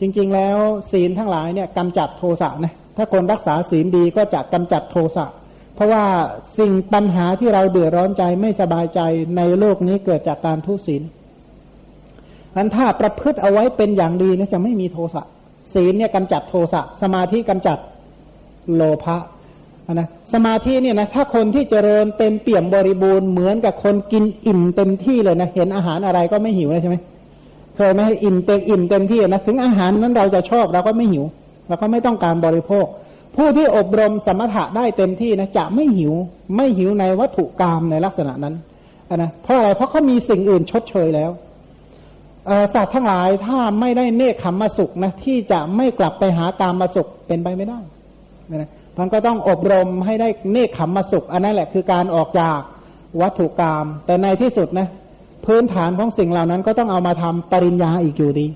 จริง ๆ แล้วศีลทั้งหลายเนี่ยกำจัดโทสะนะถ้าคนรักษาศีลดีก็จะกำจัดโทสะ เพราะว่าสิ่งปัญหาที่เราเดือดร้อนใจไม่สบายใจในโลกนี้เกิดจากการทุศีลนั้นถ้าประพฤติเอาไว้เป็นอย่างดีนะจะไม่มีโทสะศีลเนี่ยกำจัดโทสะ สมาธิกำจัดโลภะนะสมาธิเนี่ยนะถ้าคนที่เจริญเต็มเปี่ยมบริบูรณ์เหมือนกับคนกินอิ่มเต็มที่เลยนะเห็นอาหารอะไรก็ไม่หิวเลยใช่ไหม เคยไหมอิ่มเต็มอิ่มเต็มที่นะถึงอาหารนั้นเราจะชอบเราก็ไม่หิวเราก็ไม่ต้องการบริโภค ผู้ที่อบรมสมถะได้เต็มที่นะจะไม่หิว ไม่หิวในวัตถุกรรมในลักษณะนั้นนะเพราะอะไรเพราะเขามีสิ่งอื่นชดเชยแล้วสัตว์ทั้งหลายถ้าไม่ได้เนคขมมาสุขนะที่จะไม่กลับไปหาการมาสุขเป็นไปไม่ได้นะมันก็ต้องอบรมให้ได้เนคขมมาสุข อันนั้นแหละคือการออกจากวัตถุกรรมแต่ในที่สุดนะ พื้นฐานของสิ่งเหล่านั้นก็ต้องเอามาทำปริญญาอีกอยู่ดี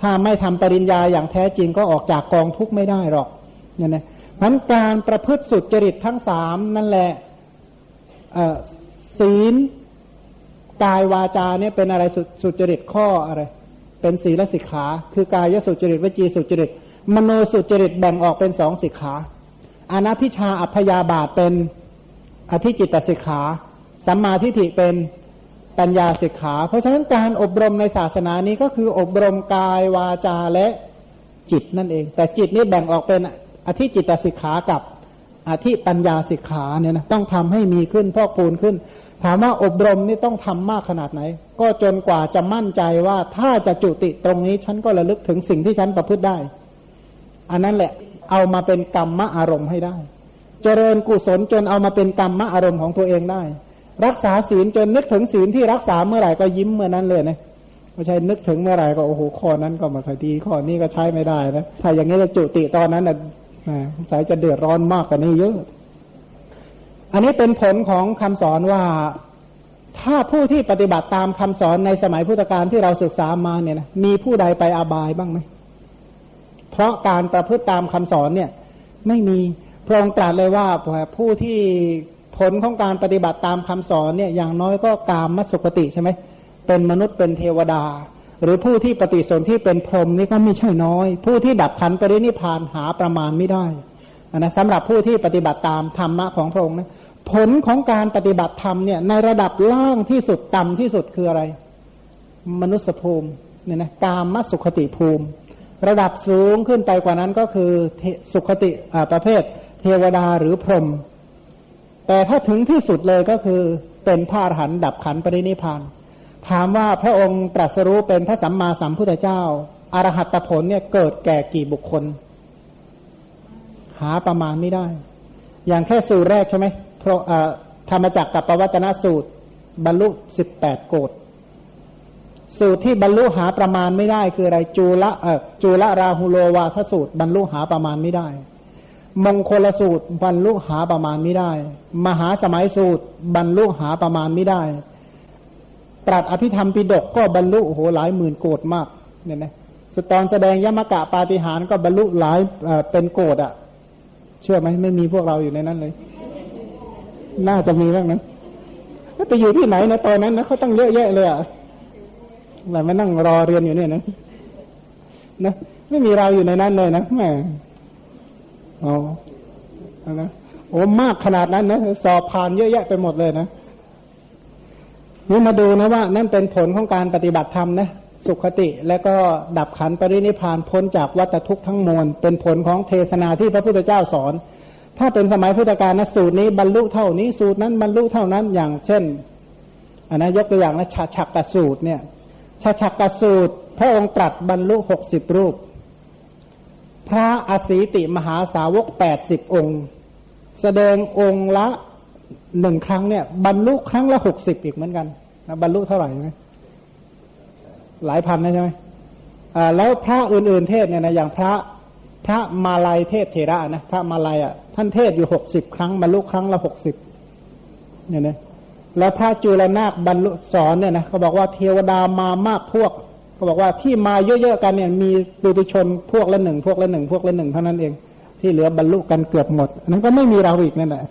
ถ้าไม่ทำปริญญาอย่างแท้จริงก็ออกจากกองทุกข์ไม่ได้หรอกเนี่ยนะมันการประพฤติสุดจริตทั้งสามนั่นแหละศีลกายวาจาเนี่ยเป็นอะไรสุจริตข้ออะไร เป็นศีลสิกขา คือกายสุจริตวจีสุจริต มโนสุจริตแบ่งออกเป็นสองสิกขาอนัพิชาอัพยาบาทเป็นอธิจิตตสิกขา สัมมาทิฏฐิเป็น ปัญญาสิกขา เพราะฉะนั้นการอบรมในศาสนานี้ก็คืออบรมกายวาจาและจิตนั่นเอง แต่จิตนี่แบ่งออกเป็นอธิจิตสิกขากับอธิปัญญาสิกขาเนี่ยนะต้องทำให้มีขึ้นพอกพูนขึ้น ถามว่าอบรมนี่ต้องทำมากขนาดไหน ก็จนกว่าจะมั่นใจว่าถ้าจะจุติตรงนี้ฉันก็ระลึกถึงสิ่งที่ฉันประพฤติได้ อันนั้นแหละเอามาเป็นกรรมะอารมณ์ให้ได้ เจริญกุศลจนเอามาเป็นกรรมะอารมณ์ของตัวเองได้ รักษาศีลจนนึกถึงศีลที่รักษาเมื่อไหร่ก็ยิ้มเมื่อนั้นเลยนะไม่ใช่นึกถึงเมื่อไหร่ก็โอ้โหข้อนั้นก็มาคดีข้อนี้ก็ใช้ไม่ได้นะถ้าอย่างนี้จะจุติตอนนั้นนะสายจะเดือดร้อนมากกว่านี้เยอะ อันนี้เป็นผลของคำสอนว่าถ้าผู้ที่ปฏิบัติตามคำสอนในสมัยพุทธกาลที่เราศึกษามาเนี่ยนะมีผู้ใดไปอาบายบ้างไหมเพราะการประพฤติตามคำสอนเนี่ย ไม่มีพระองค์ตรัสเลยว่าผู้ที่ ผลของการปฏิบัติตามคำสอนเนี่ยอย่างน้อยก็กามมัสุกติใช่ไหมเป็นมนุษย์เป็นเทวดา หรือผู้ที่ปฏิสนธิเป็นพรหมนี่ก็ไม่ใช่น้อย ผู้ที่ดับขันปรินิพานหาประมาณไม่ได้นะสำหรับผู้ที่ปฏิบัติตามธรรมะของพระองค์นะผลของการปฏิบัติธรรมเนี่ยในระดับล่างที่สุดต่ำที่สุดคืออะไร มนุษยภูมิเนี่ยนะกามสุขติภูมิ ระดับสูงขึ้นไปกว่านั้นก็คือสุขติประเภท เทวดาหรือพรหม แต่ถ้าถึงที่สุดเลยก็คือเป็นพระอรหันต์ดับขันปรินิพาน ถามว่าพระองค์ตรัสรู้เป็นพระสัมมาสัมพุทธเจ้าอารหัตผลเนี่ยเกิดแก่กี่บุคคล หาประมาณไม่ได้ อย่างแค่สูตรแรกใช่ไหมเพราะธรรมจักกับปวัตนสูตร บรรลุสิบแปดโกดสูตรที่บรรลุหาประมาณไม่ได้คืออะไรจูละเออจูละราหุโลวาทสูตร บรรลุหาประมาณไม่ได้ มงคลสูตรบรรลุหาประมาณไม่ได้ มหาสมัยสูตรบรรลุหาประมาณไม่ได้ ตรัสอภิธรรมปิดกก็บรรลุโอ้โหหลายหมื่นโกดมากเนี่ยนะสตอนแสดงยมกะปาฏิหารก็บรรลุหลายเป็นโกดอะ่ะ เชื่อไหมไม่มีพวกเราอยู่ในนั้นเลย น่าจะมีบ้างนั้นไปอยู่ที่ไหนนะตอนนั้นนะเขาตั้งเยอะแยะเลยอะแามานั่งรอเรียนอยู่เนี่ยนะนะไม่มีเราอยู่ในนั้นเลยนะแม่ อ๋อนะโอ้มากขนาดนั้นนะสอบผ่านเยอะแยะไปหมดเลยนะนี่มาดูนะว่า นั่นเป็นผลของการปฏิบัติธรรมนะสุขติและก็ดับขันปรินิพานพ้นจากวัฏทุกข์ทั้งมวลเป็นผลของเทศนาที่พระพุทธเจ้าสอน ถ้าเป็นสมัยพุทธกาลนะสูตรนี้บรรลุเท่านี้สูตรนั้นบรรลุเท่านั้นอย่างเช่นอันนะยกตัวอย่างนะชาชักกสูตรเนี่ยชาชักกสูตร พระองค์ตรัสบรรลุหกสิบรูป พระอสีติมหาสาวกแปดสิบองค์ แสดงองค์ละหนึ่งครั้งเนี่ย บรรลุครั้งละหกสิบอีกเหมือนกันบรรลุเท่าไหร่ไหมหลายพันนะใช่ไหมอ่าแล้วพระอื่นๆเทศเนี่ยนะอย่างพระพระมาลายเทศเทระนะพระมาลายอะท่านเทศอยู่หกสิบครั้งบรรลุครั้งละหกสิบเนี่ยนะแล้วพระจุลนาคบรรลุสอนเนี่ยนะเขาบอกว่าเทวดามามากพวก เขาบอกว่าที่มาเยอะๆกันเนี่ย มีปุถุชนพวกละหนึ่งพวกละหนึ่งพวกละหนึ่งเท่านั้นเอง ที่เหลือบรรลุกันเกือบหมดนั้นก็ไม่มีเราอีกนั่นแหละ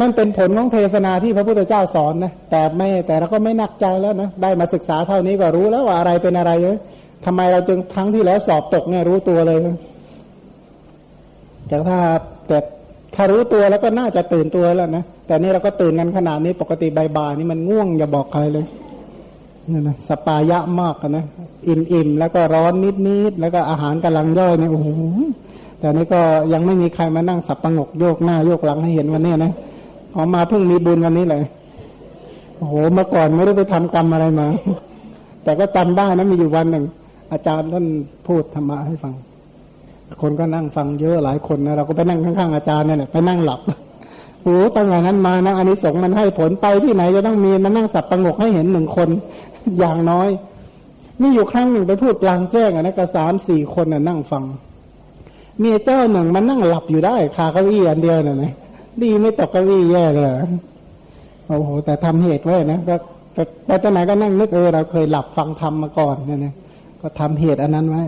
นั่นเป็นผลของเทศนาที่พระพุทธเจ้าสอนนะแต่ไม่แต่เราก็ไม่หนักใจแล้วนะได้มาศึกษาเท่านี้ก็รู้แล้วว่าอะไรเป็นอะไรเลยทำไมเราจึงครั้งที่แล้วสอบตกเนี่ยรู้ตัวเลยแต่ถ้าแต่ถ้ารู้ตัวแล้วก็น่าจะตื่นตัวแล้วนะแต่นี่เราก็ตื่นกันขนาดนี้ปกติบ่ายๆนี่มันง่วงอย่าบอกใครเลย นี่นะสปายะมากนะอิ่มๆแล้วก็ร้อนนิดๆแล้วก็อาหารกำลังย่อยเนี่ยโอ้โหแต่นี่ก็ยังไม่มีใครมานั่งสับประงกโยกหน้าโยกหลังให้เห็นวันนี้นะออกมาเพิ่งมีบุญวันนี้เลยโอ้โหเมื่อก่อนไม่ได้ไปทำกรรมอะไรมา แต่ก็จำได้นะมีอยู่วันหนึ่งอาจารย์ท่านพูดธรรมะให้ฟัง คนก็นั่งฟังเยอะหลายคนนะเราก็ไปนั่งข้างๆอาจารย์เนี่ยแหละไปนั่งหลับโอ้ตั้งแต่นั้นมานะอันนี้สงมันให้ผลไปที่ไหนจะต้องมีมานั่งสับประงกให้เห็นหนึ่งคน อย่างน้อย มีอยู่ครั้งหนึ่งไปพูดกลางแจ้งอะนะก็สามสี่คนน่ะนั่งฟัง มีเจ้าหนึ่งมันนั่งหลับอยู่ได้คาเก้าอี้อันเดียวน่ะนะดีไม่ตกเก้าอี้แย่เลยโอ้โห แต่ทำเหตุไว้นะก็ไปตอนไหนก็นั่งนึกเออเราเคยหลับฟังธรรมมาก่อนเนี่ยนะก็ทำเหตุอันนั้นไว้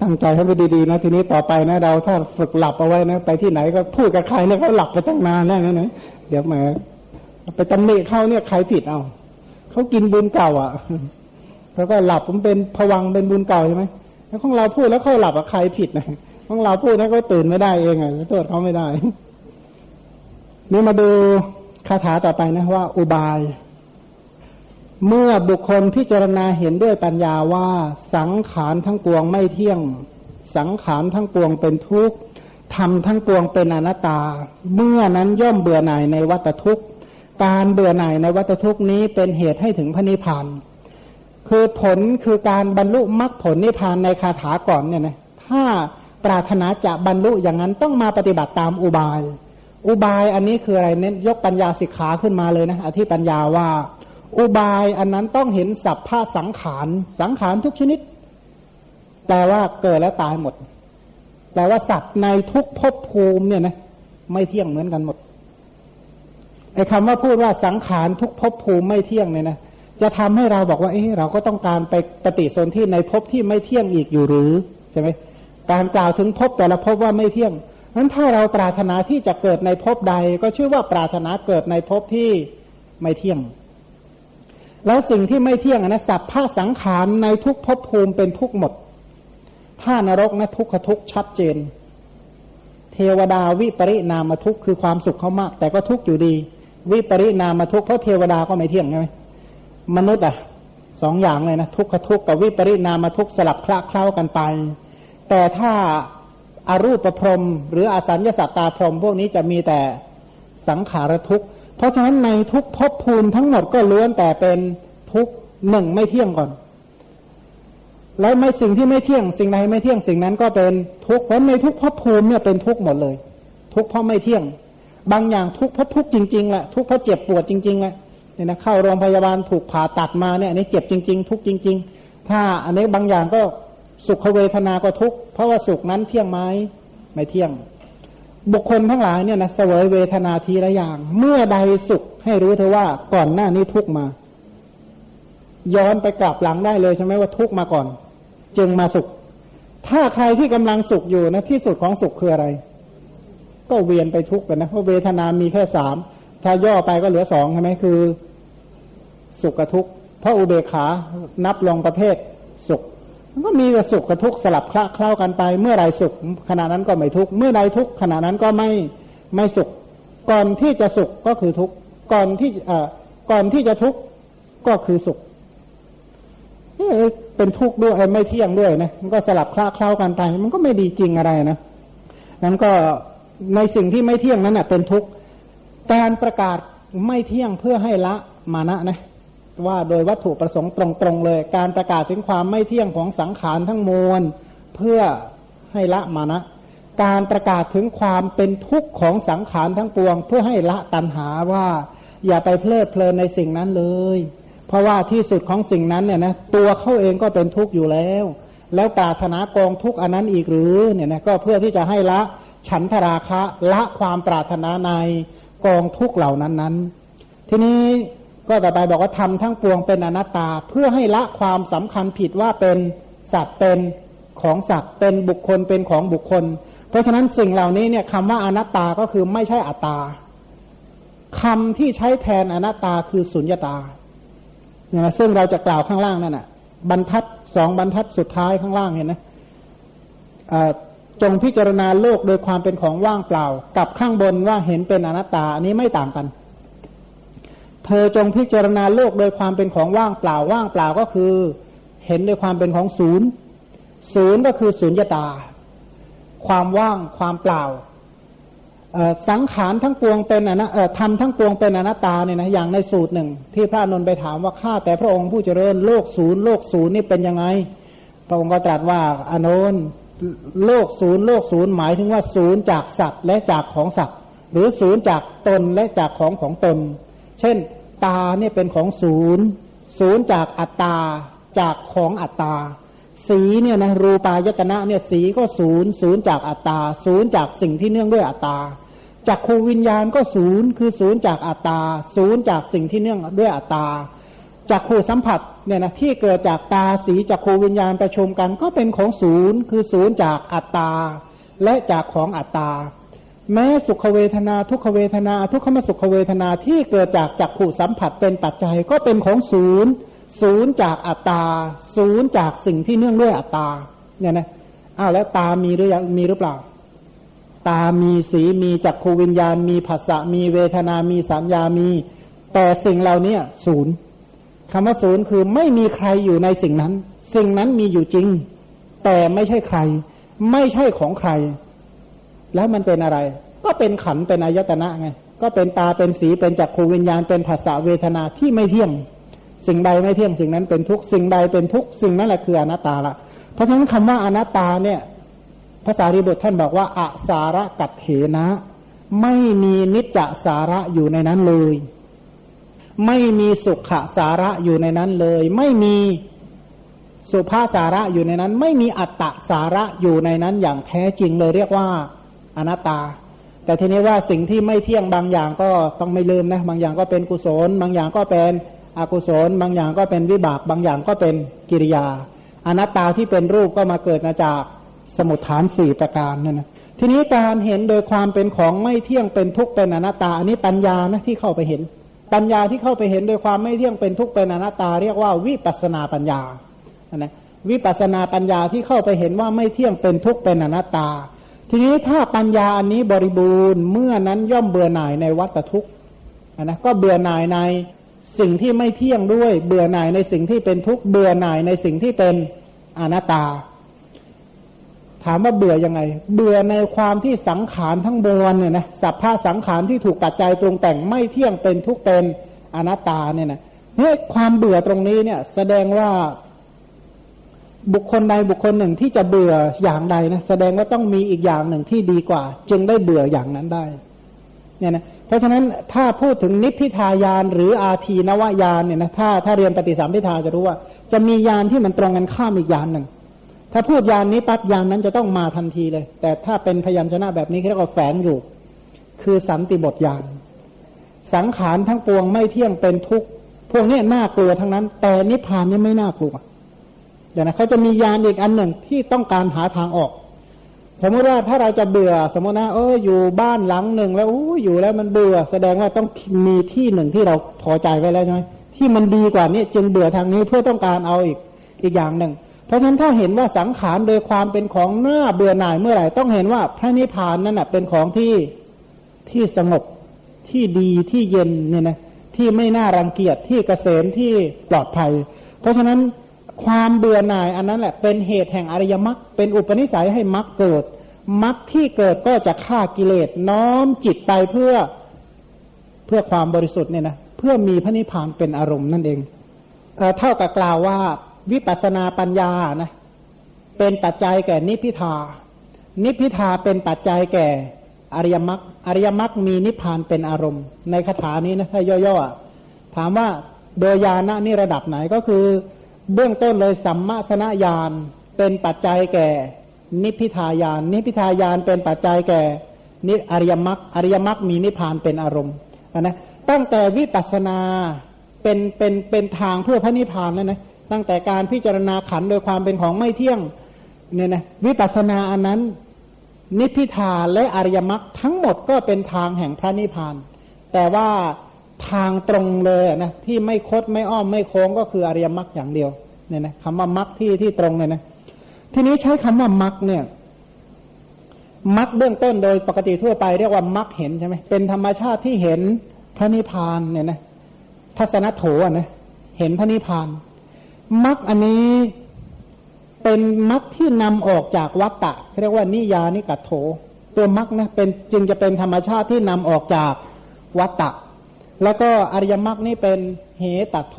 ตั้งใจให้ไปดีๆนะทีนี้ต่อไปนะเราถ้าฝึกหลับเอาไว้นะไปที่ไหนก็พูดกับใครเนี่ยเขาหลับไปตั้งนานแล้วนะเดี๋ยวมาไปตำหนิเขาเนี่ยใครผิดเอา เขากินบุญเก่า อะเขาก็หลับผมเป็นผวังเป็นบุญเก่าใช่ไหมแล้วของเราพูดแล้วเขาหลับอะใครผิดนะของเราพูดแล้วก็ตื่นไม่ได้เองอะโทษเขาไม่ได้ นี่มาดูคาถาต่อไปนะว่า อุบาย เมื่อบุคคลพิจารณาเห็นด้วยปัญญาว่า สังขารทั้งปวงไม่เที่ยง สังขารทั้งปวงเป็นทุกข์ทำทั้งปวงเป็นอนัตตา เมื่อนั้นย่อมเบื่อหน่ายในวัฏทุกข์ การเบื่อหน่ายในวัฏทุกนี้เป็นเหตุให้ถึงพระนิพพาน คือผลคือการบรรลุมรรคผลนิพพานในคาถาก่อนเนี่ยนะถ้าปรารถนาจะบรรลุอย่างนั้นต้องมาปฏิบัติตามอุบาย อุบายอันนี้คืออะไรเน้นยกปัญญาสิกขาขึ้นมาเลยนะอธิปัญญาว่า อุบายอันนั้นต้องเห็นสัพพะสังขารสังขารทุกชนิดแต่ว่าเกิดแล้วตายหมดแต่ว่าสัตว์ในทุกภพภูมิเนี่ยนะไม่เที่ยงเหมือนกันหมด ไอ้คำว่าพูดว่าสังขารทุกภพภูมิไม่เที่ยงเนี่ยนะจะทำให้เราบอกว่าเออเราก็ต้องการไปปฏิสนธิในภพที่ไม่เที่ยงอีกอยู่หรือใช่ไหมการกล่าวถึงภพแต่ละภพว่าไม่เที่ยงนั้นถ้าเราปรารถนาที่จะเกิดในภพใด ก็ชื่อว่าปรารถนาเกิดในภพที่ไม่เที่ยง แล้วสิ่งที่ไม่เที่ยงนะสัพพะสังขารในทุกภพภูมิเป็นทุกหมด ถ้านรกนะทุกขทุกชัดเจน เทวดาวิปริณามทุกคือความสุขเขามาก แต่ก็ทุกอยู่ดี วิปริณามทุกข์เพราะเทวดาก็ไม่เที่ยงใช่ไหมมนุษย์อะสองอย่างเลยนะทุกขทุกข์กับวิปริณามทุกข์สลับคละเคล้ากันไป แต่ถ้าอารูปพรม หรืออสัญญาสัตตาพรมพวกนี้จะมีแต่สังขารทุกข์เพราะฉะนั้นในทุกภพภูมิทั้งหมดก็ล้วนแต่เป็นทุกหนึ่งไม่เที่ยงก่อน แล้วไม่สิ่งที่ไม่เที่ยง สิ่งใดไม่เที่ยงสิ่งนั้นก็เป็นทุกข์เพราะในทุกภพภูมิเนี่ยเป็นทุกข์หมดเลย ทุกข์เพราะไม่เที่ยง บางอย่างทุกข์เพราะทุกข์จริงๆแหละทุกข์เพราะเจ็บปวดจริงๆแหละเนี่ยนะเข้าโรงพยาบาลถูกผ่าตัดมาเนี่ยอันนี้เจ็บจริง ๆ ทุกข์จริง ๆ ถ้าอันนี้บางอย่างก็สุขเวทนาก็ทุกข์เพราะว่าสุขนั้นเที่ยงไหมไม่เที่ยง บุคคลทั้งหลายเนี่ยนะเสวยเวทนาทีละอย่าง เมื่อใดสุขให้รู้เธอว่าก่อนหน้านี้ทุกมา ย้อนไปกลับหลังได้เลยใช่ไหมว่าทุกมาก่อน จึงมาสุข ถ้าใครที่กำลังสุขอยู่นะที่สุดของสุขคืออะไร ก็เวียนไปทุกข์กันนะเพราะเวทนามีแค่สามถ้าย่อไปก็เหลือสองใช่ไหมคือ สุขกับทุกข์เพราะอุเบกขานับลงประเภทสุขมันก็มีแต่สุขกับทุกข์สลับคละเคล้ากันไป เมื่อไรสุขขณะนั้นก็ไม่ทุกข์เมื่อใดทุกข์ขณะนั้นก็ไม่ไม่สุข ก่อนที่จะสุขก็คือทุกข์ก่อนที่เอ่อก่อนที่จะทุกข์ก็คือสุขเป็นทุกข์ด้วยไม่เที่ยงด้วยนะมันก็สลับคละเคล้ากันไป มันก็ไม่ดีจริงอะไรนะนั้นก็ ในสิ่งที่ไม่เที่ยงนั้นเป็นทุกข์การประกาศไม่เที่ยงเพื่อให้ละมานะนะว่าโดยวัตถุประสงค์ตรงๆเลย การประกาศถึงความไม่เที่ยงของสังขารทั้งมวลเพื่อให้ละมานะ การประกาศถึงความเป็นทุกข์ของสังขารทั้งปวง เพื่อให้ละตัณหาว่า อย่าไปเพลิดเพลินในสิ่งนั้นเลย เพราะว่าที่สุดของสิ่งนั้นเนี่ยนะตัวเขาเองก็เป็นทุกข์อยู่แล้ว แล้วปรารถนากองทุกข์อันนั้นอีกหรือเนี่ยนะก็เพื่อที่จะให้ละ ฉันทราคะละความปรารถนาในกองทุกเหล่านั้นนั้น ทีนี้ก็ต่อไปบอกว่าทำทั้งปวงเป็นอนัตตา เพื่อให้ละความสำคัญผิดว่าเป็นสัตว์เป็นของสัตว์เป็นบุคคลเป็นของบุคคล เพราะฉะนั้นสิ่งเหล่านี้เนี่ยคำว่าอนัตตาก็คือไม่ใช่อัตตาคำที่ใช้แทนอนัตตาคือสุญญตาเนี่ยซึ่งเราจะกล่าวข้างล่างนั่นแหะบรรทัดสองบรรทัดสุดท้ายข้างล่างเห็นนะ จงพิจารณาโลกโดยความเป็นของว่างเปล่า กับข้างบนว่าเห็นเป็นอนัตตาอันนี้ไม่ต่างกัน เธอจงพิจารณาโลกโดยความเป็นของว่างเปล่า ว่างเปล่าก็คือ เห็นโดยความเป็นของศูนย์ ศูนย์ก็คือศูนย์ยตา ความว่างความเปล่าสังขารทั้งปวงเป็นอนะทำทั้งปวงเป็นอนัตตาเนี่ยนะอย่างในสูตรหนึ่ง ที่พระนนท์ไปถามว่าข้าแต่พระองค์ผู้เจริญโลกศูนย์โลกศูนย์นี่เป็นยังไง พระองค์ก็ตรัสว่าอนนท์ โลกศูนย์โลกศูนย์หมายถึงว่าศูนย์จากสัตว์และจากของสัตว์ หรือศูนย์จากตนและจากของของตน เช่น ตาเนี่ยเป็นของศูนย์ศูนย์จากอัตตาจากของอัตตา สีเนี่ยนะรูปายตนะเนี่ยสีก็ศูนย์ศูนย์จากอัตตาศูนย์จากสิ่งที่เนื่องด้วยอัตตาจากคูวิญญาณก็ศูนย์คือศูนย์จากอัตตาศูนย์จากสิ่งที่เนื่องด้วยอัตตาจากคูสัมผัส เนี่ยนะที่เกิดจากตาสีจากคูวิญญาณประชุมกัน ก็เป็นของศูนย์ คือศูนย์จากอัตตา และจากของอัตตา แม้สุขเวทนาทุกขเวทนา ทุกขมสุขเวทนาที่เกิดจากจักขู่สัมผัสเป็นปัจจัยก็เป็นของศูนย์ศูนย์จากอัตตา ศูนย์จากสิ่งที่เนื่องด้วยอัตตาเนี่ยนะอ้าวแล้วตามีหรือยังมีหรือเปล่า ตามีสีมีจักขูวิญญาณ มีภาษะมีเวทนา มีสัญญามี แต่สิ่งเหล่านี้ศูนย์ คำว่าศูนย์คือไม่มีใครอยู่ในสิ่งนั้น สิ่งนั้นมีอยู่จริง แต่ไม่ใช่ใคร ไม่ใช่ของใคร แล้วมันเป็นอะไร ก็เป็นขันเป็นอายตนะไงก็เป็นตาเป็นสีเป็นจักขูวิญญาณเป็นภาษาเวทนาที่ไม่เที่ยง สิ่งใดไม่เที่ยงสิ่งนั้นเป็นทุกสิ่งใดเป็นทุกสิ่งนั้นแหละคืออนัตตาละเพราะฉะนั้นคำว่าอนัตตาเนี่ยภาษาริบุตรท่านบอกว่าอสาระกัดเถนะ ไม่มีนิจจสาระอยู่ในนั้นเลย ไม่มีสุขสาระอยู่ในนั้นเลย ไม่มีสุภาสาระอยู่ในนั้น ไม่มีอัตตสาระอยู่ในนั้นอย่างแท้จริงเลยเรียกว่าอนัตตา แต่ทีนี้ว่าสิ่งที่ไม่เที่ยงบางอย่างก็ต้องไม่ลืมนะ บางอย่างก็เป็นกุศล บางอย่างก็เป็นอกุศล บางอย่างก็เป็นวิบาก บางอย่างก็เป็นกิริยา อนัตตาที่เป็นรูปก็มาเกิดมาจากสมุทฐานสี่ประการนั่นนะทีนี้การเห็นโดยความเป็นของไม่เที่ยงเป็นทุกข์เป็นอนัตตาอันนี้ปัญญานะที่เข้าไปเห็น ปัญญาที่เข้าไปเห็นโดยความไม่เที่ยงเป็นทุกข์เป็นอนัตตา เรียกว่าวิปัสนาปัญญานะวิปัสนาปัญญาที่เข้าไปเห็นว่าไม่เที่ยงเป็นทุกข์เป็นอนัตตา ทีนี้ถ้าปัญญาอันนี้บริบูรณ์เมื่อนั้นย่อมเบื่อหน่ายในวัฏทุกข์นะก็เบื่อหน่ายในสิ่งที่ไม่เที่ยงด้วย เบื่อหน่ายในสิ่งที่เป็นทุกข์เบื่อหน่ายในสิ่งที่เป็นอนัตตา ถามว่าเบื่อยังไง เบื่อในความที่สังขารทั้งบวนเนี่ยนะสัพพะสังขารที่ถูกปัจจัยปรุงแต่งไม่เที่ยงเป็นทุกเป็นอนัตตาเนี่ยนะเนี่ยความเบื่อตรงนี้เนี่ย แสดงว่าบุคคลใดบุคคลหนึ่งที่จะเบื่ออย่างใดนะแสดงว่าต้องมีอีกอย่างหนึ่งที่ดีกว่า จึงได้เบื่ออย่างนั้นได้ เนี่ยนะเพราะฉะนั้นถ้าพูดถึงนิพพิทายานหรืออาทีนวายานเนี่ยนะถ้าถ้าเรียนปฏิสัมพิทาจะรู้ว่า จะมียานที่มันตรงกันข้ามอีกยานหนึ่ง ถ้าพูดยานนี้ปั๊บยานนั้นจะต้องมาทันทีเลย แต่ถ้าเป็นพยัญชนะแบบนี้เรียกว่าแฝงอยู่ คือสันติบทยานสังขารทั้งปวงไม่เที่ยงเป็นทุกข์พวกนี้น่ากลัวทั้งนั้น แต่นิพพานนี่ไม่น่ากลัวเดี๋ยวนะเขาจะมียานอีกอันหนึ่งที่ต้องการหาทางออก สมมติว่าถ้าเราจะเบื่อ สมมตินะเอออยู่บ้านหลังหนึ่งแล้วอู้อยู่แล้วมันเบื่อ แสดงว่าต้องมีที่หนึ่งที่เราพอใจไว้แล้วใช่ไหมที่มันดีกว่านี้จึงเบื่อทางนี้เพื่อต้องการเอาอีกอีกอย่างหนึ่ง ราะฉะนั้นถ้าเห็นว่าสังขารโดยความเป็นของหน้าเบื่อหน่ายเมื่อไหร่ต้องเห็นว่าพระนิพพานนั่นเป็นของที่ที่สงบที่ดีที่เย็นเนี่ยนะที่ไม่น่ารังเกียจที่เกษมที่ปลอดภัย เพราะฉะนั้นความเบื่อหน่ายอันนั้นแหละเป็นเหตุแห่งอริยมรรคเป็นอุปนิสัยให้มรรคเกิดมรรคที่เกิดก็จะฆ่ากิเลสน้อมจิตไปเพื่อเพื่อความบริสุทธิ์เนี่ยนะเพื่อมีพระนิพพานเป็นอารมณ์นั่นเองเท่ากับกล่าวว่า วิปัสนาปัญญานะเป็นปัจจัยแก่นิพพิทา นิพพิทาเป็นปัจจัยแก่อริยมรรคอริยมรรคมีนิพพานเป็นอารมณ์ ในคาถานี้นะถ้าย่อๆถามว่าโดยญาณนี่ระดับไหนก็คือ เบื้องต้นเลยสัมมาสนญาณเป็นปัจจัยแก่ นิพพิทายาน นิพพิทายานเป็นปัจจัยแก่นิอริยมรรคอริยมรรคมีนิพพานเป็นอารมณ์นะตั้งแต่วิปัสนาเป็นเป็นเป็นทางเพื่อพระนิพพานแล้วนะ ตั้งแต่การพิจารณาขันโดยความเป็นของไม่เที่ยงเนี่ยนะวิปัสสนาอันนั้น นิพพิทาและอริยมรรคทั้งหมดก็เป็นทางแห่งพระนิพพาน แต่ว่าทางตรงเลยนะที่ไม่คดไม่อ้อมไม่โค้งก็คืออริยมรรคอย่างเดียวเนี่ยนะคำว่ามักที่ที่ตรงเลยนะทีนี้ใช้คำว่ามักเนี่ยมักเบื้องต้นโดยปกติทั่วไปเรียกว่ามักเห็นใช่ไหมเป็นธรรมชาติที่เห็นพระนิพพานเนี่ยนะทัศนโถนะเห็นพระนิพพาน มักอันนี้เป็นมักที่นำออกจากวัตตะเรียกว่านิยานิกัตโถ ตัวมักนะเป็นจึงจะเป็นธรรมชาติที่นำออกจากวัตตะ แล้วก็อริยมรรคนี่เป็นเหตัโถ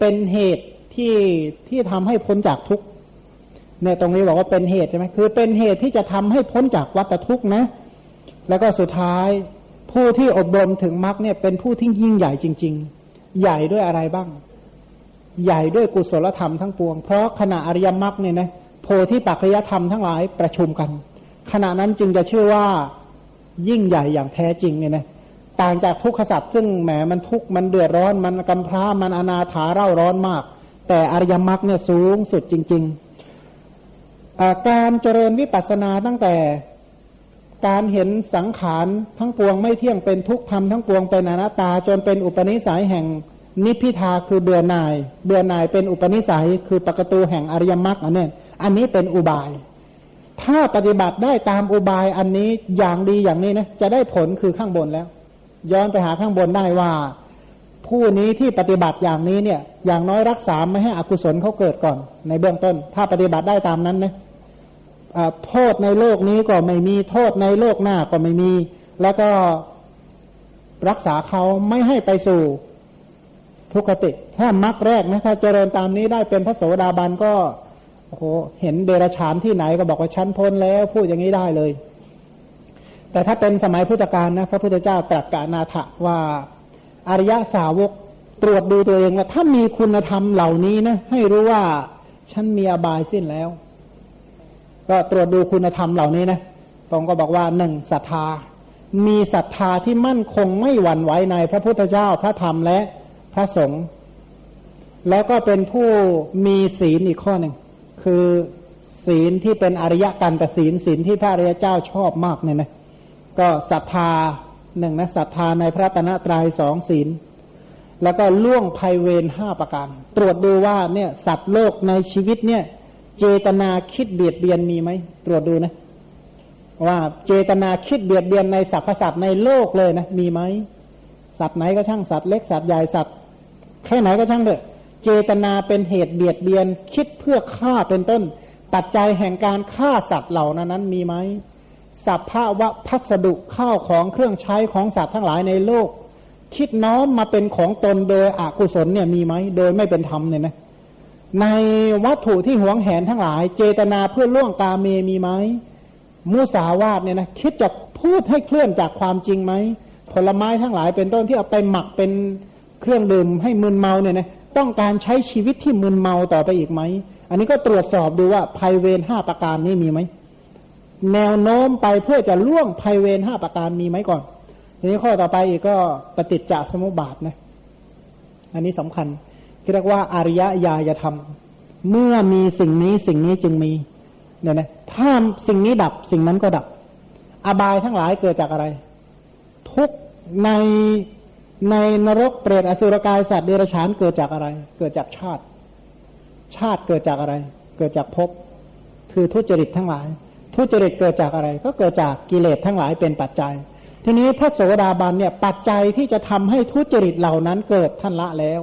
เป็นเหตุที่ที่ทำให้พ้นจากทุกข์เนี่ยตรงนี้บอกว่าเป็นเหตุใช่ไหมคือเป็นเหตุที่จะทำให้พ้นจากวัฏทุกข์นะ แล้วก็สุดท้ายผู้ที่อบรมถึงมรรคเนี่ยเป็นผู้ที่ยิ่งใหญ่จริง ๆ ใหญ่ด้วยอะไรบ้าง ใหญ่ด้วยกุศลธรรมทั้งปวง เพราะขณะอริยมรรคเนี่ยนะโพธิปัจจยธรรมทั้งหลายประชุมกัน ขณะนั้นจึงจะชื่อว่ายิ่งใหญ่อย่างแท้จริงเนี่ยนะต่างจากทุกขสัตว์ซึ่งแหมมันทุกมันเดือดร้อนมันกำพร้ามันอนาถาเร่าร้อนมาก แต่อริยมรรคเนี่ยสูงสุดจริง ๆ การเจริญวิปัสสนาตั้งแต่การเห็นสังขารทั้งปวงไม่เที่ยงเป็นทุกข์ธรรมทั้งปวงเป็นอนัตตาจนเป็นอุปนิสัยแห่ง นิพพิทาคือเบื่อหน่าย เบื่อหน่ายเป็นอุปนิสัยคือปกตูแห่งอริยมรรคอันนี้อันนี้เป็นอุบาย ถ้าปฏิบัติได้ตามอุบายอันนี้อย่างดีอย่างนี้นะจะได้ผลคือข้างบนแล้ว ย้อนไปหาข้างบนได้ว่า ผู้นี้ที่ปฏิบัติอย่างนี้เนี่ย อย่างน้อยรักษาไม่ให้อกุศลเขาเกิดก่อน ในเบื้องต้น ถ้าปฏิบัติได้ตามนั้นนะโทษในโลกนี้ก็ไม่มีโทษในโลกหน้าก็ไม่มี แล้วก็รักษาเขาไม่ให้ไปสู่ ทุกขติ ถ้ามรรคแรกนะถ้าเจริญตามนี้ได้เป็นพระโสดาบันก็โอ้โหเห็นเดรัจฉานที่ไหนก็บอกว่าชั้นพ้นแล้วพูดอย่างนี้ได้เลย แต่ถ้าเป็นสมัยพุทธกาลนะพระพุทธเจ้าตรัสกานาถะว่าอริยสาวกตรวจดูตัวเองว่าถ้ามีคุณธรรมเหล่านี้นะให้รู้ว่าฉันมีอบายสิ้นแล้ว ก็ตรวจดูคุณธรรมเหล่านี้นะตรงก็บอกว่าหนึ่งศรัทธา มีศรัทธาที่มั่นคงไม่หวั่นไหวในพระพุทธเจ้าพระธรรมและ พระสงฆ์แล้วก็เป็นผู้มีศีลอีกข้อหนึ่ง คือศีลที่เป็นอริยกันแต่ศีลศีลที่พระอริยเจ้าชอบมากเนี่ยนะก็ศรัทธาหนึ่งนะศรัทธาในพระตนะตรายสองศีล แล้วก็ล่วงภัยเวรห้าประการ ตรวจดูว่าเนี่ยสัตว์โลกในชีวิตเนี่ย เจตนาคิดเบียดเบียนมีไหมตรวจดูนะว่าเจตนาคิดเบียดเบียนในสรรพสัตว์ในโลกเลยนะมีไหมสัตว์ไหนก็ช่างสัตว์เล็กสัตว์ใหญ่สัตว์ แค่ไหนก็ช่างเถอะ เจตนาเป็นเหตุเบียดเบียน คิดเพื่อฆ่าเป็นต้น ปัจจัยแห่งการฆ่าสัตว์เหล่านั้นนั้นมีไหมสัพพะวะพัสดุข้าวของเครื่องใช้ของสัตว์ทั้งหลายในโลก คิดน้อมมาเป็นของตนโดยอกุศลเนี่ยมีไหมโดยไม่เป็นธรรมเนี่ยนะในวัตถุที่หวงแหนทั้งหลาย เจตนาเพื่อล่วงกาเมมีไหมมุสาวาทเนี่ยนะคิดจะพูดให้เคลื่อนจากความจริงไหมผลไม้ทั้งหลายเป็นต้นที่เอาไปหมักเป็น เครื่องดื่มให้มึนเมาเนี่ยนะต้องการใช้ชีวิตที่มึนเมาต่อไปอีกไหม อันนี้ก็ตรวจสอบดูว่าภัยเวรห้าประการนี้มีไหม แนวโน้มไปเพื่อจะล่วงภัยเวรห้าประการมีไหมก่อนทีนี้ข้อต่อไปอีกก็ปฏิจจสมุปบาทนะ อันนี้สำคัญเรียกว่าอริยญาธรรม เมื่อมีสิ่งนี้สิ่งนี้จึงมีเนี่ยนะถ้าสิ่งนี้ดับสิ่งนั้นก็ดับ อบายทั้งหลายเกิดจากอะไร ทุกใน ในนรกเปรตอสุรกายสัตว์เดรัจฉานเกิดจากอะไร เกิดจากชาติ ชาติเกิดจากอะไร เกิดจากภพคือทุจริตทั้งหลาย ทุจริตเกิดจากอะไร ก็เกิดจากกิเลสทั้งหลายเป็นปัจจัย ทีนี้พระโสดาบันเนี่ยปัจจัยที่จะทำให้ทุจริตเหล่านั้นเกิดท่านละแล้ว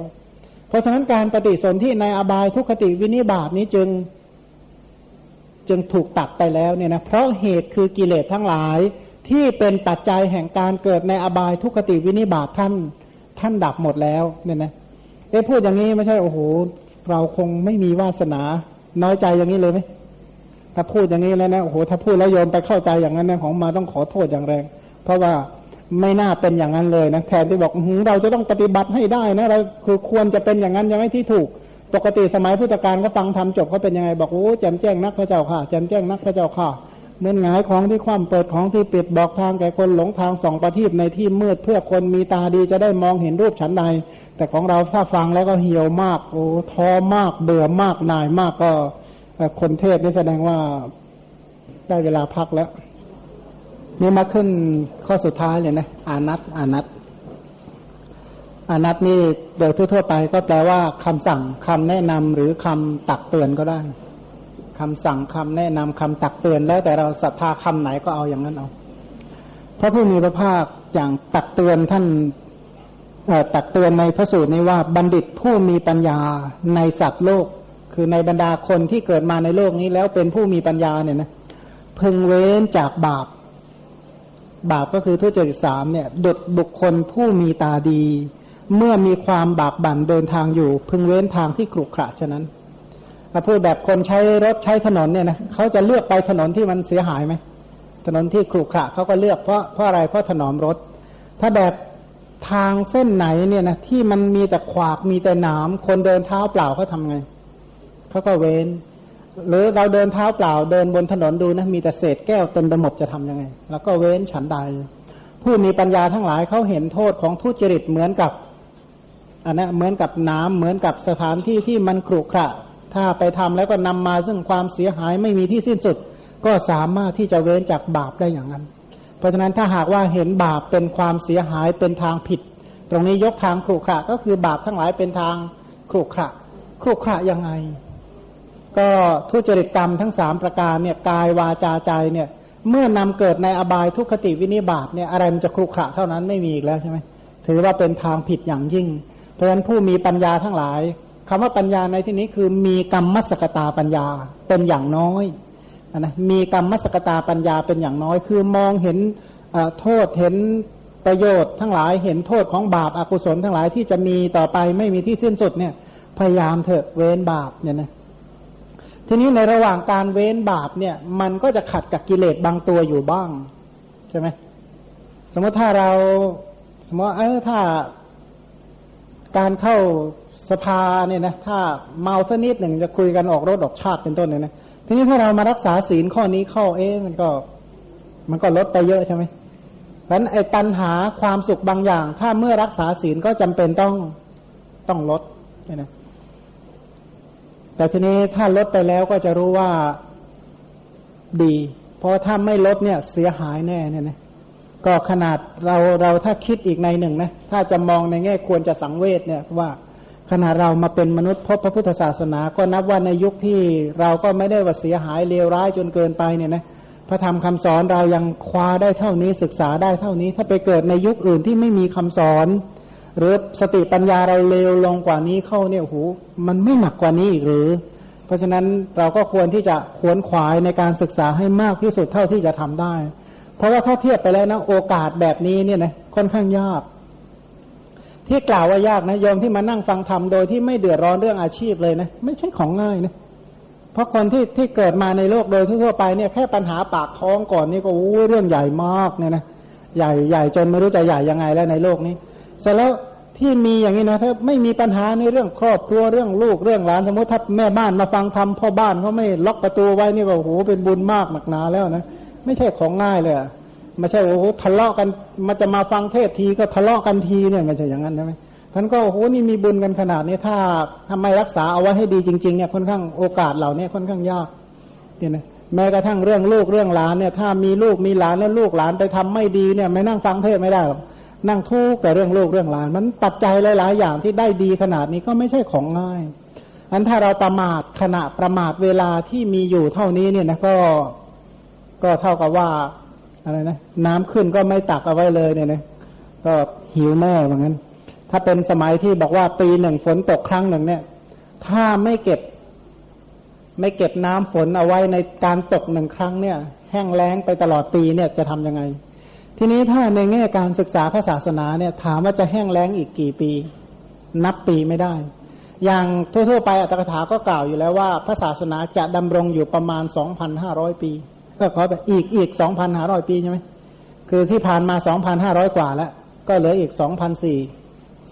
เพราะฉะนั้นการปฏิสนธิในอบายทุกขติวินิบาตนี้จึง จึงถูกตัดไปแล้วเนี่ยนะเพราะเหตุคือกิเลสทั้งหลาย ที่เป็นปัจจัยแห่งการเกิดในอบายทุกขติวินิบาตท่านท่านดับหมดแล้วเนี่ยนะเอ๊ะพูดอย่างนี้ไม่ใช่โอ้โหเราคงไม่มีวาสนา น้อยใจอย่างนี้เลยไหมถ้าพูดอย่างนี้แล้วนะโอ้โหถ้าพูดแล้วโยมไปเข้าใจอย่างนั้นนะของมาต้องขอโทษอย่างแรง เพราะว่าไม่น่าเป็นอย่างนั้นเลยนะแทนที่บอกเราจะต้องปฏิบัติให้ได้นะเราคือควรจะเป็นอย่างนั้นยังไม่ที่ถูก ปกติสมัยพุทธกาลก็ฟังทำจบเขาเป็นยังไงบอกโอ้แจมแจ้งนักพระเจ้าค่ะแจมแจ้งนักพระเจ้าค่ะ เมื่อหงายของที่คว่ำเปิดของที่ปิดบอกทางแก่คนหลงทางสองประทีปในที่มืดเพื่อคนมีตาดีจะได้มองเห็นรูปฉันใด แต่ของเราถ้าฟังแล้วก็เหี่ยวมากโอ้ท้อมากเบื่อมากนายมากก็คนเทศนี่แสดงว่าได้เวลาพักแล้ว นี่มาขึ้นข้อสุดท้ายเลยนะอานัตอานัตอนัตนี่โดยทั่วๆไปก็แปลว่าคำสั่งคำแนะนำหรือคำตักเตือนก็ได้ คำสั่งคำแนะนำคำตักเตือนแล้วแต่เราศรัทธาคำไหนก็เอาอย่างนั้นเอาพระผู้มีพระภาคอย่างตักเตือนท่านตักเตือนในพระสูตรนี้ว่าบัณฑิตผู้มีปัญญาในสัตว์โลก คือในบรรดาคนที่เกิดมาในโลกนี้แล้วเป็นผู้มีปัญญาเนี่ยนะพึงเว้นจากบาป บาปก็คือทุจริตสามเนี่ยดุดบุคคลผู้มีตาดี เมื่อมีความบากบั่นเดินทางอยู่ พึงเว้นทางที่ขรุขระฉะนั้น ถ้าพูดแบบคนใช้รถใช้ถนนเนี่ยนะเขาจะเลือกไปถนนที่มันเสียหายไหมถนนที่ขรุขระเขาก็เลือกเพราะเพราะอะไรเพราะถนอมรถ ถ้าแบบทางเส้นไหนเนี่ยนะที่มันมีแต่ขวากมีแต่หนามคนเดินเท้าเปล่าเขาทำไงเขาก็เว้น หรือเราเดินเท้าเปล่าเดินบนถนนดูนะมีแต่เศษแก้วเต็มไปหมดจะทํำยังไง แล้วก็เว้นฉันใด ผู้มีปัญญาทั้งหลายเขาเห็นโทษของทุจริตเหมือนกับอันนะเหมือนกับน้ำเหมือนกับสถานที่ที่มันขรุขระ ถ้าไปทำแล้วก็นำมาซึ่งความเสียหายไม่มีที่สิ้นสุด ก็สามารถที่จะเว้นจากบาปได้อย่างนั้น เพราะฉะนั้นถ้าหากว่าเห็นบาปเป็นความเสียหายเป็นทางผิด ตรงนี้ยกทางขรุขระก็คือบาปทั้งหลายเป็นทางขรุขระขรุขระยังไง ก็ทุจริตกรรมทั้งสามประการเนี่ยกายวาจาใจเนี่ยเมื่อนำเกิดในอบายทุกขติวินิบาตเนี่ยอะไรมันจะครุขระเท่านั้นไม่มีอีกแล้วใช่ไหมถือว่าเป็นทางผิดอย่างยิ่ง เพราะฉะนั้นผู้มีปัญญาทั้งหลาย คำว่าปัญญาในที่นี้คือมีกรรมมัสกตาปัญญาเป็นอย่างน้อยนะมีกรรมมัสกตาปัญญาเป็นอย่างน้อย คือมองเห็นโทษเห็นประโยชน์ทั้งหลายเห็นโทษของบาปอากุศลทั้งหลายที่จะมีต่อไปไม่มีที่สิ้นสุดเนี่ย พยายามเถอะเว้นบาปเนี่ยนะทีนี้ในระหว่างการเว้นบาปเนี่ย มันก็จะขัดกับกิเลสบางตัวอยู่บ้างใช่ไหมสมมติถ้าเรา สมมติเออถ้าการเข้า สภาเนี่ยนะถ้าเมาสักนิดหนึ่งจะคุยกันออกรถออกชาติเป็นต้นเนี่ยนะทีนี้ถ้าเรามารักษาศีลข้อนี้เข้าเอ๊ะมันก็ มันก็ลดไปเยอะใช่ไหมเพราะฉะนั้นไอ้ปัญหาความสุขบางอย่าง ถ้าเมื่อรักษาศีลก็จำเป็นต้องต้องลดเนี่ยนะแต่ทีนี้ถ้าลดไปแล้วก็จะรู้ว่าดี เพราะถ้าไม่ลดเนี่ยเสียหายแน่เนี่ยนะก็ขนาดเราเราถ้าคิดอีกในหนึ่งนะถ้าจะมองในแง่ควรจะสังเวชเนี่ยว่า ขณะเรามาเป็นมนุษย์พบพระพุทธศาสนา ก็นับว่าในยุคที่เราก็ไม่ได้ว่าเสียหายเลวร้ายจนเกินไปเนี่ยนะพระธรรมคำสอนเรายังคว้าได้เท่านี้ศึกษาได้เท่านี้ ถ้าไปเกิดในยุคอื่นที่ไม่มีคำสอน หรือสติปัญญาเราเลวลงกว่านี้เข้าเนี่ยหูมันไม่หนักกว่านี้อีกหรือ เพราะฉะนั้นเราก็ควรที่จะขวนขวายในการศึกษาให้มากที่สุดเท่าที่จะทำได้ เพราะว่าถ้าเทียบไปแล้วนะโอกาสแบบนี้เนี่ยนะค่อนข้างยาก ที่กล่าวว่ายากนะโยมที่มานั่งฟังธรรมโดยที่ไม่เดือดร้อนเรื่องอาชีพเลยนะไม่ใช่ของง่ายนะเพราะคนที่ที่เกิดมาในโลกโดยทั่วไปเนี่ยแค่ปัญหาปากท้องก่อนนี่ก็โอ้เรื่องใหญ่มากเนี่ยนะใหญ่ใหญ่จนไม่รู้จะใหญ่ยังไงแล้วในโลกนี้เสร็จแล้วที่มีอย่างนี้นะถ้าไม่มีปัญหาในเรื่องครอบครัวเรื่องลูกเรื่องหลานสมมติถ้าแม่บ้านมาฟังธรรมพ่อบ้านเขาไม่ล็อกประตูไว้นี่ก็โอ้โหเป็นบุญมากหนักหนาแล้วนะไม่ใช่ของง่ายเลย ไม่ใช่โอ้โหทะเลาะกันมันจะมาฟังเทศทีก็ทะเลาะกันทีเนี่ยไม่ใช่อย่างนั้นใช่ไหมท่านก็โอ้โหนี่มีบุญกันขนาดนี้ถ้าทำไมรักษาเอาไว้ให้ดีจริงๆเนี่ยค่อนข้างโอกาสเหล่านี้ค่อนข้างยากเนี่ยนะแม้กระทั่งเรื่องลูกเรื่องหลานเนี่ย ถ้ามีลูกมีหลานแล้วลูกหลานไปทำไม่ดีเนี่ย ไม่นั่งฟังเทศไม่ได้หรอกนั่งทุกข์แต่เรื่องลูกเรื่องหลาน มันปัจจัยหลาย ๆ อย่างที่ได้ดีขนาดนี้ก็ไม่ใช่ของง่ายอันถ้าเราประมาทขณะประมาทเวลาที่มีอยู่เท่านี้เนี่ยนะก็ก็เท่ากับว่า อะไรนะน้ำขึ้นก็ไม่ตักเอาไว้เลยเนี่ยนะก็หิวแน่เหมือนกันถ้าเป็นสมัยที่บอกว่าปีหนึ่งฝนตกครั้งหนึ่งเนี่ย ถ้าไม่เก็บ ไม่เก็บน้ำฝนเอาไว้ในการตกหนึ่งครั้งเนี่ย แห้งแล้งไปตลอดปีเนี่ยจะทํำยังไง ทีนี้ถ้าในแง่การศึกษาพระศาสนาเนี่ย ถามว่าจะแห้งแล้งอีกกี่ปี นับปีไม่ได้ อย่างทั่วๆไปอัตถกถาก็กล่าวอยู่แล้วว่า พระศาสนาจะดำรงอยู่ประมาณสองพันห้าร้อยปี ก็ขอแบบอีกอีกสองพันห้าร้อยปีใช่ไหมคือที่ผ่านมาสองพันห้าร้อยกว่าแล้ว ก็เหลืออีกสองพันสี่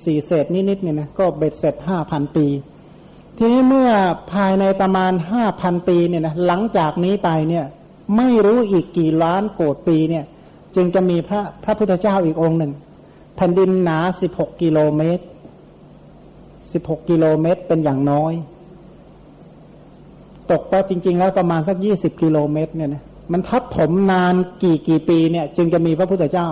สี่เศษนิดๆเนี่ยนะก็เบ็ดเสร็จห้าพันปี ทีนี้เมื่อภายในประมาณห้าพันปีเนี่ยนะหลังจากนี้ไปเนี่ย ไม่รู้อีกกี่ล้านโกดปีเนี่ย จึงจะมีพระพระพุทธเจ้าอีกองค์หนึ่งแผ่นดินหนาสิบหกกิโลเมตรสิบหกกิโลเมตรเป็นอย่างน้อย ตกก็จริง ๆ แล้วประมาณสักยี่สิบกิโลเมตรเนี่ยนะ มันทับถมนานกี่กี่ปีเนี่ย จึงจะมีพระพุทธเจ้า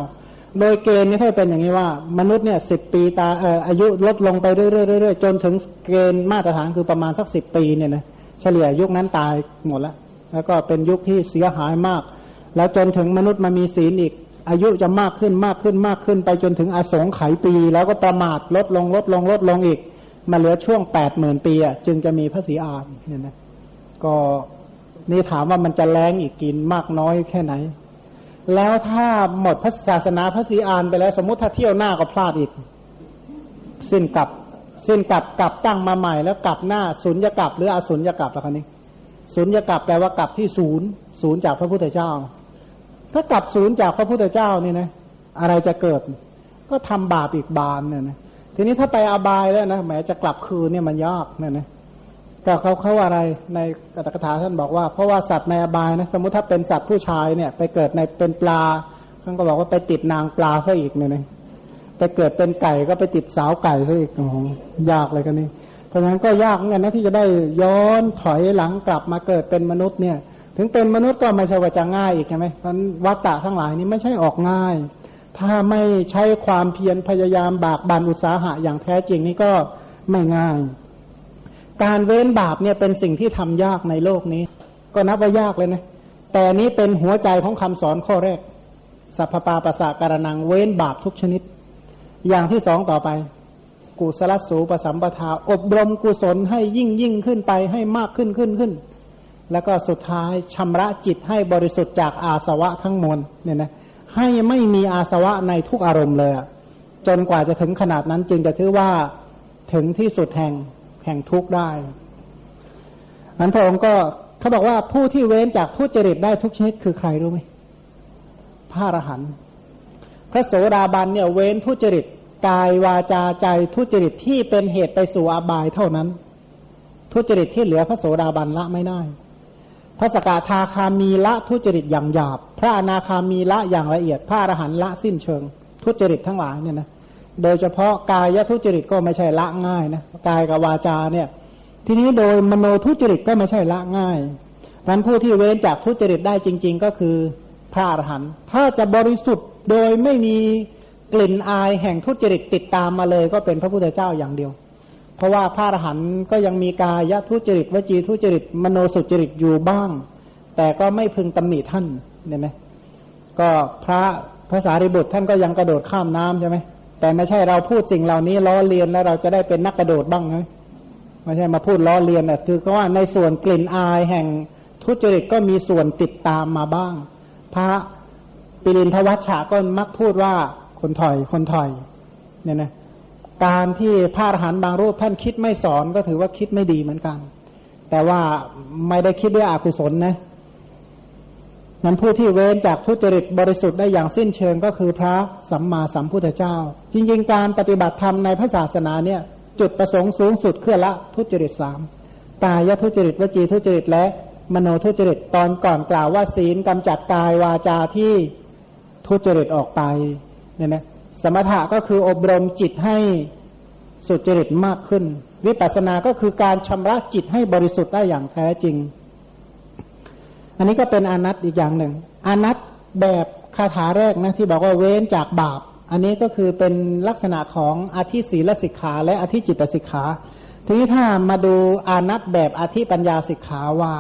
โดยเกณฑ์นี่ถ้าเป็นอย่างนี้ว่า มนุษย์เนี่ยสิบปีตาเอ่ออายุลดลงไปเรื่อยๆๆจนถึงเกณฑ์มาตรฐานคือประมาณสักสิบปีเนี่ยนะเฉลี่ยยุคนั้นตายหมดแล้วแล้วก็เป็นยุคที่เสียหายมาก แล้วจนถึงมนุษย์มามีศีลอีก อายุจะมากขึ้นมากขึ้นมากขึ้น ไปจนถึงอสงไขยปี แล้วก็ประมาทลดลงลดลงลดลงอีก มาเหลือช่วงแปดหมื่นปีอะจึงจะมีพระศรีอานเนี่ยนะก็ นี่ถามว่ามันจะแรงอีกกินมากน้อยแค่ไหน แล้วถ้าหมดพระศาสนาพระศรีอานไปแล้ว สมมติถ้าเที่ยวหน้าก็พลาดอีก สิ้นกลับ สิ้นกลับกลับตั้งมาใหม่ แล้วกลับหน้าศูนย์จะกลับ หรืออศูนย์จะกลับละคันนี้ศูนย์จะกลับแปลว่ากลับที่ศูนย์ศูนย์จากพระพุทธเจ้า ถ้ากลับศูนย์จากพระพุทธเจ้านี่นะอะไรจะเกิด ก็ทำบาปอีกบานเนี่ยนะทีนี้ถ้าไปอบายแล้วนะแหมจะกลับคืนเนี่ยมันยากเนี่ยนะ ก็เขาเขาอะไรในกตกถาท่านบอกว่าเพราะว่าสัตว์ในอบายนะสมมติถ้าเป็นสัตว์ผู้ชายเนี่ย ไปเกิดในเป็นปลาท่านก็บอกว่าไปติดนางปลาซะอีกเนี่ยนะไปเกิดเป็นไก่ก็ไปติดสาวไก่ซะอีกโอ้ยากเลยกันนี่เพราะฉะนั้นก็ยากเหมือนกันนะที่จะได้ย้อนถอยหลังกลับมาเกิดเป็นมนุษย์เนี่ย ถึงเป็นมนุษย์ก็ไม่ใช่ว่าจะง่ายอีกใช่ไหมมันวัตตะทั้งหลายนี้ไม่ใช่ออกง่าย ถ้าไม่ใช้ความเพียรพยายามบากบันอุตสาหะอย่างแท้จริงนี่ก็ไม่ง่าย การเว้นบาปเนี่ยเป็นสิ่งที่ทำยากในโลกนี้ ก็นับว่ายากเลยนะ แต่นี้เป็นหัวใจของคำสอนข้อแรก สัพพปาปะสะการนังเว้นบาปทุกชนิด อย่างที่สองต่อไป กุศลสูปสัมปทา อบรมกุศลให้ยิ่งยิ่งขึ้นไปให้มากขึ้นขึ้นขึ้น แล้วก็สุดท้ายชำระจิตให้บริสุทธิ์จากอาสวะทั้งมวลเนี่ยนะให้ไม่มีอาสวะในทุกอารมณ์เลย จนกว่าจะถึงขนาดนั้นจึงจะถือว่าถึงที่สุดแห่ง แห่งทุกข์ได้นั้นพระองค์ก็เขาบอกว่าผู้ที่เว้นจากทุจริตได้ทุกชนิดคือใครรู้ไหมพระอรหันต์พระโสดาบันเนี่ยเว้นทุจริตกายวาจาใจทุจริตที่เป็นเหตุไปสู่อบายเท่านั้น ทุจริตที่เหลือพระโสดาบันละไม่ได้ พระสกทาคามีละทุจริตอย่างหยาบ พระอนาคามีละอย่างละเอียด พระอรหันต์ละสิ้นเชิง ทุจริตทั้งหลายเนี่ยนะ โดยเฉพาะกายทุจริตก็ไม่ใช่ละง่ายนะกายกับวาจาเนี่ย ทีนี้โดยมโนทุจริตก็ไม่ใช่ละง่ายนั้นผู้ที่เว้นจากทุจริตได้จริง ๆ ก็คือพระอรหันต์ถ้าจะบริสุทธิ์โดยไม่มีกลิ่นอายแห่งทุจริตติดตามมาเลย ก็เป็นพระพุทธเจ้าอย่างเดียว เพราะว่าพระอรหันต์ก็ยังมีกายทุจริตวจีทุจริตมโนสุจริตอยู่บ้าง แต่ก็ไม่พึงตำหนิท่านเนี่ยนะก็พระพระสารีบุตรท่านก็ยังกระโดดข้ามน้ำใช่ไหม แต่ไม่ใช่เราพูดสิ่งเหล่านี้ล้อเลียนแล้วเราจะได้เป็นนักกระโดดบ้างไหมไม่ใช่มาพูดล้อเลียนอะคือก็ว่าในส่วนกลิ่นอายแห่งทุจริตก็มีส่วนติดตามมาบ้าง พระปิรินทวัชชะก็มักพูดว่าคนถอยคนถอยเนี่ยนะการที่พระอรหันต์บางรูปท่านคิดไม่สอนก็ถือว่าคิดไม่ดีเหมือนกัน แต่ว่าไม่ได้คิดด้วยอกุศลนะ นั้นผู้ที่เว้นจากทุจริตบริสุทธิ์ได้อย่างสิ้นเชิงก็คือพระสัมมาสัมพุทธเจ้า จริงๆ การปฏิบัติธรรมในพระศาสนาเนี่ย จุดประสงค์สูงสุดคือละทุจริตสามกายทุจริตวจีทุจริตและมโนทุจริตตอนก่อนกล่าวว่าศีลกำจัดกายวาจาที่ทุจริตออกไปเนี่ยนะสมถะก็คืออบรมจิตให้สุจริตมากขึ้น วิปัสสนาก็คือการชำระจิตให้บริสุทธิ์ได้อย่างแท้จริง อันนี้ก็เป็นอนัตอีกอย่างหนึ่งอนัตแบบคาถาแรกนะที่บอกว่าเว้นจากบาป อันนี้ก็คือเป็นลักษณะของอธิศีลสิกขาและอธิจิตสิกขาทีนี้ถ้ามาดูอานัตแบบอธิปัญญาสิกขาว่า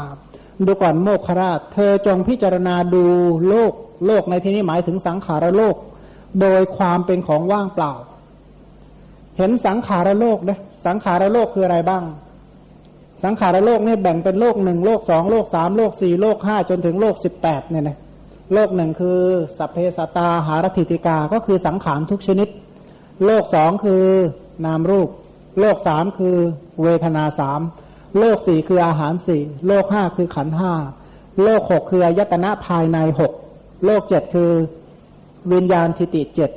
ดูก่อนโมคคราช เธอจงพิจารณาดูโลกโลกในที่นี้หมายถึงสังขารโลก โดยความเป็นของว่างเปล่า เห็นสังขารโลกนะสังขารโลกคืออะไรบ้าง สังขารโลกนี่แบ่งเป็นโลกหนึ่งโลกสองโลกสามโลกสี่โลกห้าจนถึงโลกสิบแปดเนี่ยนะโลกหนึ่งคือสัพเพสตาหารถิติกาก็คือสังขารทุกชนิด โลกสองคือนามรูป โลกสามคือเวทนาสามโลกสี่คืออาหารสี่โลกห้าคือขันห้าโลกหกคืออายตนะภายในหกโลกเจ็ดคือวิญญาณทิติเจ็ด